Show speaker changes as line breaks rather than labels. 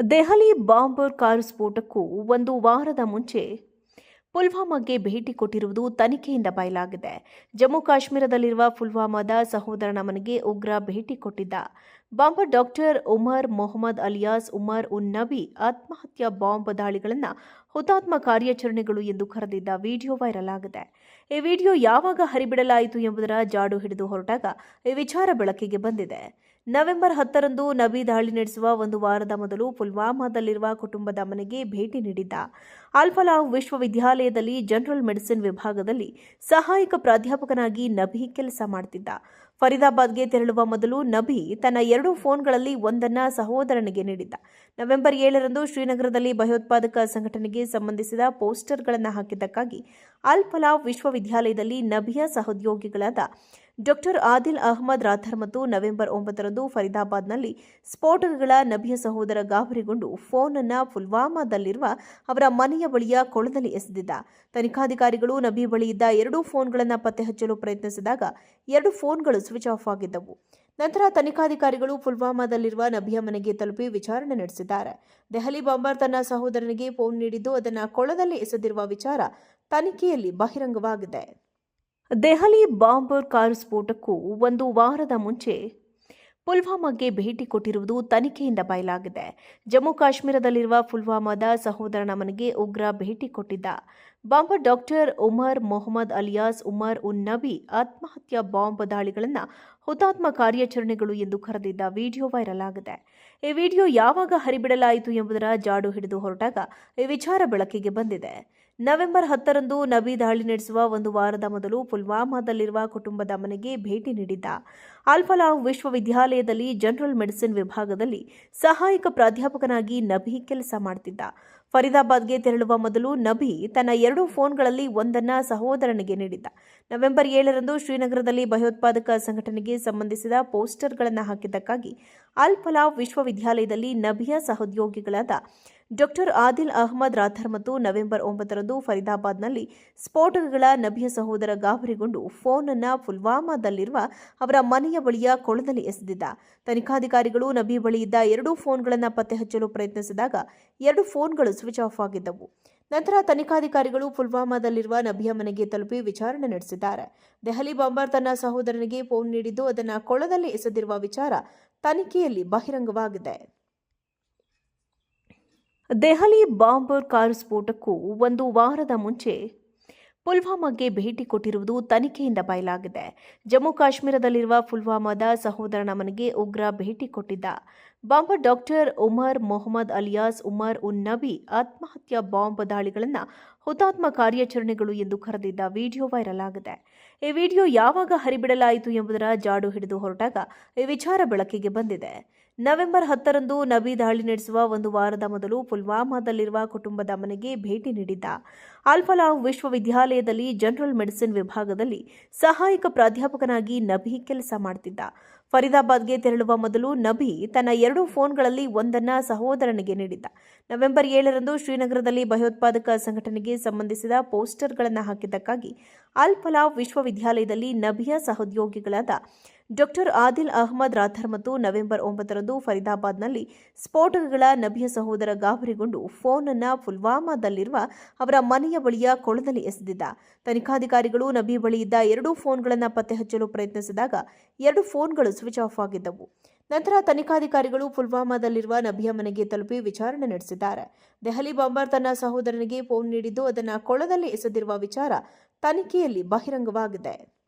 Delhi bomber car ಸ್ಫೋಟಕ್ಕೂ ಒಂದು ವಾರದ ಮುಂಚೆ ಪುಲ್ವಾಮಾಗೆ ಭೇಟಿ ಕೊಟ್ಟಿರುವುದು ತನಿಖೆಯಿಂದ ಬಯಲಾಗಿದೆ. ಜಮ್ಮು ಕಾಶ್ಮೀರದಲ್ಲಿರುವ ಪುಲ್ವಾಮಾದ ಸಹೋದರನ ಮನೆಗೆ ಉಗ್ರ ಭೇಟಿ ಕೊಟ್ಟಿದ್ದ bomber doctor Umar Mohammad alias Umar un Nabi ಆತ್ಮಹತ್ಯಾ ಬಾಂಬ್ ದಾಳಿಗಳನ್ನು ಹುತಾತ್ಮ ಕಾರ್ಯಾಚರಣೆಗಳು ಎಂದು ಕರೆದಿದ್ದ ವಿಡಿಯೋ ವೈರಲ್ ಆಗಿದೆ. ಈ ವಿಡಿಯೋ ಯಾವಾಗ ಹರಿಬಿಡಲಾಯಿತು ಎಂಬುದರ ಜಾಡು ಹಿಡಿದು ಹೊರಟಾಗ ಈ ವಿಚಾರ ಬೆಳಕಿಗೆ ಬಂದಿದೆ. ನವೆಂಬರ್ ಹತ್ತರಂದು ನಬಿ ದಾಳಿ ನಡೆಸುವ ಒಂದು ವಾರದ ಮೊದಲು ಪುಲ್ವಾಮಾದಲ್ಲಿರುವ ಕುಟುಂಬದ ಮನೆಗೆ ಭೇಟಿ ನೀಡಿದ್ದ ಅಲ್ಫಲಾವ್ ವಿಶ್ವವಿದ್ಯಾಲಯದಲ್ಲಿ ಜನರಲ್ ಮೆಡಿಸಿನ್ ವಿಭಾಗದಲ್ಲಿ ಸಹಾಯಕ ಪ್ರಾಧ್ಯಾಪಕನಾಗಿ ನಬಿ ಕೆಲಸ ಮಾಡ್ತಿದ್ದ. ಫರೀದಾಬಾದ್ಗೆ ತೆರಳುವ ಮೊದಲು ನಬಿ ತನ್ನ ಎರಡೂ ಫೋನ್ಗಳಲ್ಲಿ ಒಂದನ್ನ ಸಹೋದರನಿಗೆ ನೀಡಿದ್ದ. ನವೆಂಬರ್ ಏಳರಂದು ಶ್ರೀನಗರದಲ್ಲಿ ಭಯೋತ್ಪಾದಕ ಸಂಘಟನೆಗೆ ಸಂಬಂಧಿಸಿದ ಪೋಸ್ಟರ್ಗಳನ್ನು ಹಾಕಿದ್ದಕ್ಕಾಗಿ ಅಲ್ಫಲಾವ್ ವಿಶ್ವವಿದ್ಯಾಲಯದಲ್ಲಿ ನಬಿಯ ಸಹೋದ್ಯೋಗಿಗಳಾದ ಡಾಕ್ಟರ್ ಆದಿಲ್ ಅಹಮದ್ ರಾಥರ್ ಮತ್ತು ನವೆಂಬರ್ ಒಂಬತ್ತರಂದು ಫರೀದಾಬಾದ್ನಲ್ಲಿ ಸ್ಫೋಟಕಗಳ ನಭಿಯ ಸಹೋದರ ಗಾಬರಿಗೊಂಡು ಫೋನ್ ಅನ್ನ ಪುಲ್ವಾಮಾದಲ್ಲಿರುವ ಅವರ ಮನೆಯ ಬಳಿಯ ಕೊಳದಲ್ಲಿ ಎಸೆದಿದ್ದ. ತನಿಖಾಧಿಕಾರಿಗಳು ನಬಿ ಬಳಿ ಇದ್ದ ಎರಡೂ ಫೋನ್ಗಳನ್ನು ಪತ್ತೆ ಹಚ್ಚಲು ಪ್ರಯತ್ನಿಸಿದಾಗ ಎರಡು ಫೋನ್ಗಳು ಸ್ವಿಚ್ ಆಫ್ ಆಗಿದ್ದವು. ನಂತರ ತನಿಖಾಧಿಕಾರಿಗಳು ಪುಲ್ವಾಮಾದಲ್ಲಿರುವ ನಬಿಯ ಮನೆಗೆ ತಲುಪಿ ವಿಚಾರಣೆ ನಡೆಸಿದ್ದಾರೆ. ದೆಹಲಿ ಬಾಂಬರ್ ತನ್ನ ಸಹೋದರನಿಗೆ ಫೋನ್ ನೀಡಿದ್ದು ಅದನ್ನು ಕೊಳದಲ್ಲಿ ಎಸೆದಿರುವ ವಿಚಾರ ತನಿಖೆಯಲ್ಲಿ ಬಹಿರಂಗವಾಗಿದೆ. ದೆಹಲಿ ಬಾಂಬರ್ ಕಾರು ಸ್ಫೋಟಕ್ಕೂ ಒಂದು ವಾರದ ಮುಂಚೆ ಪುಲ್ವಾಮಾಗೆ ಭೇಟಿ ಕೊಟ್ಟಿರುವುದು ತನಿಖೆಯಿಂದ ಬಯಲಾಗಿದೆ. ಜಮ್ಮು ಕಾಶ್ಮೀರದಲ್ಲಿರುವ ಪುಲ್ವಾಮಾದ ಸಹೋದರನ ಮನೆಗೆ ಉಗ್ರ ಭೇಟಿ ಕೊಟ್ಟಿದ್ದ bomber doctor Umar Mohammad alias Umar un Nabi ಆತ್ಮಹತ್ಯಾ ಬಾಂಬ್ ದಾಳಿಗಳನ್ನು ಹುತಾತ್ಮ ಕಾರ್ಯಾಚರಣೆಗಳು ಎಂದು ಕರೆದಿದ್ದ ವಿಡಿಯೋ ವೈರಲ್ ಆಗಿದೆ. ಈ ವಿಡಿಯೋ ಯಾವಾಗ ಹರಿಬಿಡಲಾಯಿತು ಎಂಬುದರ ಜಾಡು ಹಿಡಿದು ಹೊರಟಾಗ ಈ ವಿಚಾರ ಬೆಳಕಿಗೆ ಬಂದಿದೆ. ನವೆಂಬರ್ ಹತ್ತರಂದು ನಬಿ ದಾಳಿ ನಡೆಸುವ ಒಂದು ವಾರದ ಮೊದಲು ಪುಲ್ವಾಮಾದಲ್ಲಿರುವ ಕುಟುಂಬದ ಮನೆಗೆ ಭೇಟಿ ನೀಡಿದ್ದ ಅಲ್ಫಲಾವ್ ವಿಶ್ವವಿದ್ಯಾಲಯದಲ್ಲಿ ಜನರಲ್ ಮೆಡಿಸಿನ್ ವಿಭಾಗದಲ್ಲಿ ಸಹಾಯಕ ಪ್ರಾಧ್ಯಾಪಕನಾಗಿ ನಬಿ ಕೆಲಸ ಮಾಡ್ತಿದ್ದ. ಫರೀದಾಬಾದ್ಗೆ ತೆರಳುವ ಮೊದಲು ನಬಿ ತನ್ನ ಎರಡು ಫೋನ್ಗಳಲ್ಲಿ ಒಂದನ್ನ ಸಹೋದರನಿಗೆ ನೀಡಿದ್ದ. ನವೆಂಬರ್ ಏಳರಂದು ಶ್ರೀನಗರದಲ್ಲಿ ಭಯೋತ್ಪಾದಕ ಸಂಘಟನೆಗೆ ಸಂಬಂಧಿಸಿದ ಪೋಸ್ಟರ್ಗಳನ್ನು ಹಾಕಿದ್ದಕ್ಕಾಗಿ ಅಲ್ಫಲಾವ್ ವಿಶ್ವವಿದ್ಯಾಲಯದಲ್ಲಿ ನಬಿಯ ಸಹೋದ್ಯೋಗಿಗಳಾದ ಡಾಕ್ಟರ್ ಆದಿಲ್ ಅಹ್ಮದ್ ರಾಥರ್ ಮತ್ತು ನವೆಂಬರ್ ಒಂಬತ್ತರಂದು ಫರೀದಾಬಾದ್ನಲ್ಲಿ ಸ್ಫೋಟಕಗಳ ನಭಿಯ ಸಹೋದರ ಗಾಬರಿಗೊಂಡು ಫೋನ್ ಅನ್ನ ಪುಲ್ವಾಮಾದಲ್ಲಿರುವ ಅವರ ಮನೆಯ ಬಳಿಯ ಕೊಳದಲ್ಲಿ ಎಸೆದಿದ್ದ. ತನಿಖಾಧಿಕಾರಿಗಳು ನಬಿ ಬಳಿ ಇದ್ದ ಎರಡೂ ಫೋನ್ಗಳನ್ನು ಪತ್ತೆ ಹಚ್ಚಲು ಪ್ರಯತ್ನಿಸಿದಾಗ ಎರಡು ಫೋನ್ಗಳು ಸ್ವಿಚ್ ಆಫ್ ಆಗಿದ್ದವು. ನಂತರ ತನಿಖಾಧಿಕಾರಿಗಳು ಪುಲ್ವಾಮಾದಲ್ಲಿರುವ ನಭಿಯ ಮನೆಗೆ ತಲುಪಿ ವಿಚಾರಣೆ ನಡೆಸಿದ್ದಾರೆ. ದೆಹಲಿ ಬಾಂಬರ್ ತನ್ನ ಸಹೋದರನಿಗೆ ಫೋನ್ ನೀಡಿದ್ದು ಅದನ್ನು ಕೊಳದಲ್ಲಿ ಎಸೆದಿರುವ ವಿಚಾರ ತನಿಖೆಯಲ್ಲಿ ಬಹಿರಂಗವಾಗಿದೆ. ದೆಹಲಿ ಬಾಂಬರ್ ಕಾರು ಸ್ಫೋಟಕ್ಕೂ ಒಂದು ವಾರದ ಮುಂಚೆ ಪುಲ್ವಾಮಾಗೆ ಭೇಟಿ ಕೊಟ್ಟಿರುವುದು ತನಿಖೆಯಿಂದ ಬಯಲಾಗಿದೆ. ಜಮ್ಮು ಕಾಶ್ಮೀರದಲ್ಲಿರುವ ಪುಲ್ವಾಮಾದ ಸಹೋದರನ ಮನೆಗೆ ಉಗ್ರ ಭೇಟಿ ಕೊಟ್ಟಿದ್ದ bomber doctor Umar Mohammad alias Umar un Nabi ಆತ್ಮಹತ್ಯಾ ಬಾಂಬ್ ದಾಳಿಗಳನ್ನು ಹುತಾತ್ಮ ಕಾರ್ಯಾಚರಣೆಗಳು ಎಂದು ಕರೆದಿದ್ದ ವಿಡಿಯೋ ವೈರಲ್ ಆಗಿದೆ. ಈ ವಿಡಿಯೋ ಯಾವಾಗ ಹರಿಬಿಡಲಾಯಿತು ಎಂಬುದರ ಜಾಡು ಹಿಡಿದು ಹೊರಟಾಗ ಈ ವಿಚಾರ ಬೆಳಕಿಗೆ ಬಂದಿದೆ. ನವೆಂಬರ್ ಹತ್ತರಂದು ನಬಿ ದಾಳಿ ನಡೆಸುವ ಒಂದು ವಾರದ ಮೊದಲು ಪುಲ್ವಾಮಾದಲ್ಲಿರುವ ಕುಟುಂಬದ ಮನೆಗೆ ಭೇಟಿ ನೀಡಿದ್ದ ಅಲ್ಫಲಾಂ ವಿಶ್ವವಿದ್ಯಾಲಯದಲ್ಲಿ ಜನರಲ್ ಮೆಡಿಸಿನ್ ವಿಭಾಗದಲ್ಲಿ ಸಹಾಯಕ ಪ್ರಾಧ್ಯಾಪಕನಾಗಿ ನಬಿ ಕೆಲಸ ಮಾಡ್ತಿದ್ದ. ಫರೀದಾಬಾದ್ಗೆ ತೆರಳುವ ಮೊದಲು ನಬಿ ತನ್ನ ಎರಡು ಫೋನ್ಗಳಲ್ಲಿ ಒಂದನ್ನು ಸಹೋದರನಿಗೆ ನೀಡಿದ್ದ. ನವೆಂಬರ್ ಏಳರಂದು ಶ್ರೀನಗರದಲ್ಲಿ ಭಯೋತ್ಪಾದಕ ಸಂಘಟನೆಗೆ ಸಂಬಂಧಿಸಿದ ಪೋಸ್ಟರ್ಗಳನ್ನು ಹಾಕಿದ್ದಕ್ಕಾಗಿ ಅಲ್ ಫಲಾವ್ ವಿಶ್ವವಿದ್ಯಾಲಯದಲ್ಲಿ ನಬಿಯ ಸಹೋದ್ಯೋಗಿಗಳಾದ ಡಾಕ್ಟರ್ ಆದಿಲ್ ಅಹ್ಮದ್ ರಾಥರ್ ಮತ್ತು ನವೆಂಬರ್ ಒಂಬತ್ತರಂದು ಫರೀದಾಬಾದ್ನಲ್ಲಿ ಸ್ಫೋಟಕಗಳ ನಬಿಯ ಸಹೋದರ ಗಾಬರಿಗೊಂಡು ಫೋನ್ ಅನ್ನ ಪುಲ್ವಾಮಾದಲ್ಲಿರುವ ಅವರ ಮನೆಯ ಬಳಿಯ ಕೊಳದಲ್ಲಿ ಎಸೆದಿದ್ದ. ತನಿಖಾಧಿಕಾರಿಗಳು ನಬಿ ಬಳಿಯಿದ್ದ ಇದ್ದ ಎರಡೂ ಫೋನ್ಗಳನ್ನು ಪತ್ತೆ ಹಚ್ಚಲು ಪ್ರಯತ್ನಿಸಿದಾಗ ಎರಡು ಫೋನ್ಗಳು ಸ್ವಿಚ್ ಆಫ್ ಆಗಿದ್ದವು. ನಂತರ ತನಿಖಾಧಿಕಾರಿಗಳು ಪುಲ್ವಾಮಾದಲ್ಲಿರುವ ನಬಿಯ ಮನೆಗೆ ತಲುಪಿ ವಿಚಾರಣೆ ನಡೆಸಿದ್ದಾರೆ. ದೆಹಲಿ ಬಾಂಬರ್ ತನ್ನ ಸಹೋದರನಿಗೆ ಫೋನ್ ನೀಡಿದ್ದು, ಅದನ್ನು ಕೊಳದಲ್ಲಿ ಎಸೆದಿರುವ ವಿಚಾರ ತನಿಖೆಯಲ್ಲಿ ಬಹಿರಂಗವಾಗಿದೆ.